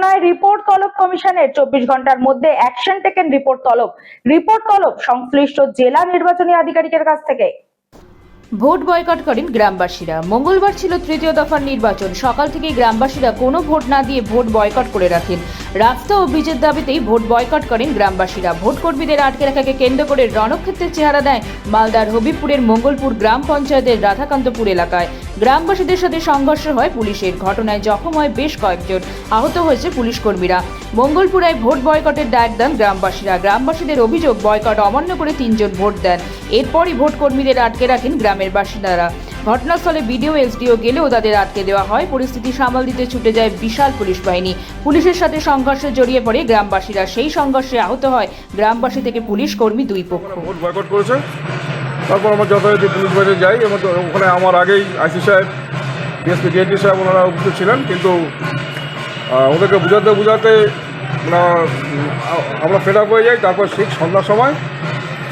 ঘটনায় রিপোর্ট তলব কমিশনের চব্বিশ ঘণ্টার মধ্যে অ্যাকশন টেকেন রিপোর্ট তলব। রিপোর্ট তলব সংশ্লিষ্ট জেলা নির্বাচনী আধিকারিকের কাছ থেকে। ভোট বয়কট করেন গ্রামবাসীরা। মঙ্গলবার ছিল তৃতীয় দফার নির্বাচন। সকাল থেকেই গ্রামবাসীরা কোনো ভোট না দিয়ে ভোট বয়কট করে রাখেন। রাস্তা ও বীজের দাবিতেই ভোট বয়কট করেন গ্রামবাসীরা। ভোট কর্মীদের আটকে রাখাকে কেন্দ্র করে রণক্ষেত্রের চেহারা দেয় মালদার হবিবপুরের মঙ্গলপুর গ্রাম পঞ্চায়েতের রাধাকান্তপুর এলাকায়। গ্রামবাসীদের সাথে সংঘর্ষ হয় পুলিশের। ঘটনায় জখম হয় বেশ কয়েকজন। আহত হয়েছে পুলিশ কর্মীরা। মঙ্গলপুরায় ভোট বয়কটের ডাক দেন গ্রামবাসীরা। গ্রামবাসীদের অভিযোগ, বয়কট অমান্য করে তিনজন ভোট দেন। এরপরই ভোট কর্মীদের আটকে রাখেন গ্রামের বাসিন্দারা। ঘটনাস্থলে বিডিও, এসডিও গেলেও তাদের আটকে দেওয়া হয়। পরিস্থিতি সামাল দিতে ছুটে যায় বিশাল পুলিশ বাহিনী। পুলিশের সাথে সংঘর্ষে জড়িয়ে পড়ে গ্রামবাসীরা। সেই সংঘর্ষে আহত হয় গ্রামবাসী থেকে পুলিশ কর্মী দুই পক্ষ। তারপর আমরা যথারীতি পুলিশ যাই এবং ওখানে আমার আগেই আইসি সাহেব ডিএসপি সাহেব ওনারা উপস্থিত ছিলেন। কিন্তু ওদেরকে বুঝাতে বুঝাতে আমরা ফেড হয়ে যাই। তারপর ঠিক সন্ধ্যার সময়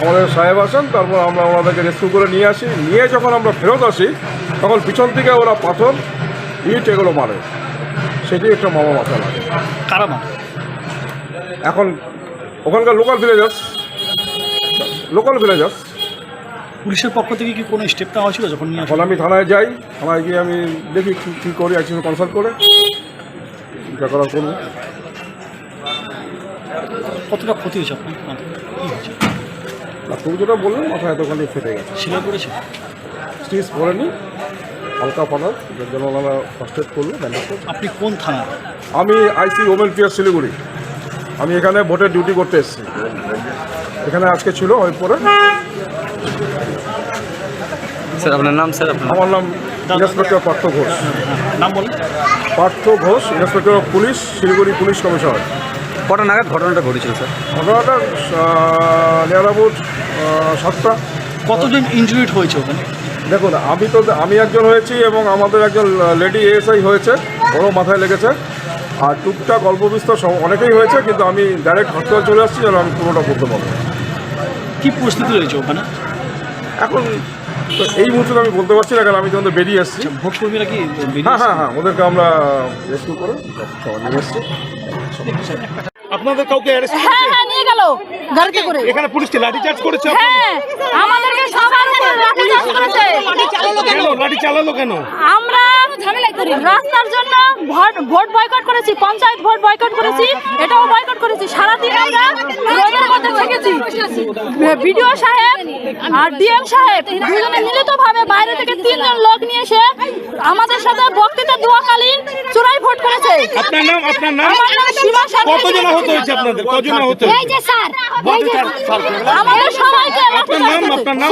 আমাদের সাহেব আসেন তারপর আমরা ওনাদেরকে রেস্কিউ করে নিয়ে আসি। নিয়ে যখন আমরা ফেরত আসি তখন পিছন থেকে ওরা পাথর ইট এগুলো মারে। সেটি একটা মামা মাথা লাগে। কারা এখন ওখানকার লোকাল ভিলেজার্স লোকাল ভিলেজার্স পুলিশের পক্ষ থেকে কি কোনো স্টেপ নেওয়া হয়েছিল যখন এখন আমি থানায় যাই থানায় গিয়ে আমি দেখি কী কী করি একজন কনসাল্ট করে। যা করার করব কতটা ক্ষতি হয়েছে আপনার মাথায়? কি হয়েছে আর তুমি যেটা বললেন মাথায় এতখানি ফেটে গেছে শিলা করেছে স্টিচ পড়েনি হালকা ফাটার যার জন্য ওনারা ফার্স্ট এড করল আপনি কোন থানা আমি আইসি ওমেন পিয়ার শিলিগুড়ি আমি এখানে ভোটের ডিউটি করতে এসেছি এখানে আজকে ছিল এরপরে স্যার আপনার নাম স্যার আমার নাম ইন্সপেক্টর পার্থ ঘোষ নাম বলেন Partha Ghosh inspector of police Siliguri police commissioner কটা নাগাদ ঘটনাটা ঘটেছিল স্যার? ঘটনাটা নিয়ার অ্যাবাউট সাতটা। কতজন ইনজুরিড হয়েছে ওখানে? দেখুন আমি তো আমি একজন হয়েছি এবং আমাদের একজন লেডি এএসআই হয়েছে ওরও মাথায় লেগেছে। আর টুকটাক অল্প বিস্তর সব- অনেকেই হয়েছে কিন্তু আমি ডাইরেক্ট হসপিটাল চলে আসছি যেন আমি পুরোটা করতে পারব কি পরিস্থিতি রয়েছে ওখানে? এখন তো এই মুহূর্তে আমি বলতে পারছি না কারণ আমি যখন বেরিয়ে এসেছি আচ্ছা, ভোট কর্মীরা কি হ্যাঁ হ্যাঁ হ্যাঁ ওদেরকে আমরা রেস্কিউ করে সবাই নিয়ে এসেছি আপনাদের কাউকে অ্যারেস্ট হ্যাঁ হ্যাঁ নিয়ে গেল। গাড়িতে করে। এখানে পুলিশকে লাঠিচার্জ করেছে হ্যাঁ আমাদেরকে সবার উপর লাঠিচার্জ করেছে। লাঠি চালালো কেন? লাঠি চালালো কেন? আমরা রাস্তার জন্য ভোট ভোট বয়কট করেছি পঞ্চায়েত ভোট বয়কট করেছি এটাও বয়কট করেছি। সারাদিন আমরা রোদের মধ্যে থেকেছি। বিডিও সাহেব আর ডিএম সাহেব দুজনে মিলিতভাবে বাইরে থেকে তিনজন লোক নিয়ে এসে আমাদের সাথে বক্তৃতা দোয়াকালীন করেছে আপনার নাম আপনার নাম? কত। কতজন আহত হয়েছে আপনাদের? কজন আহত হয়েছে? এই যে স্যার এই যে আমাদের সবাইকে আপনার নাম আপনার নাম?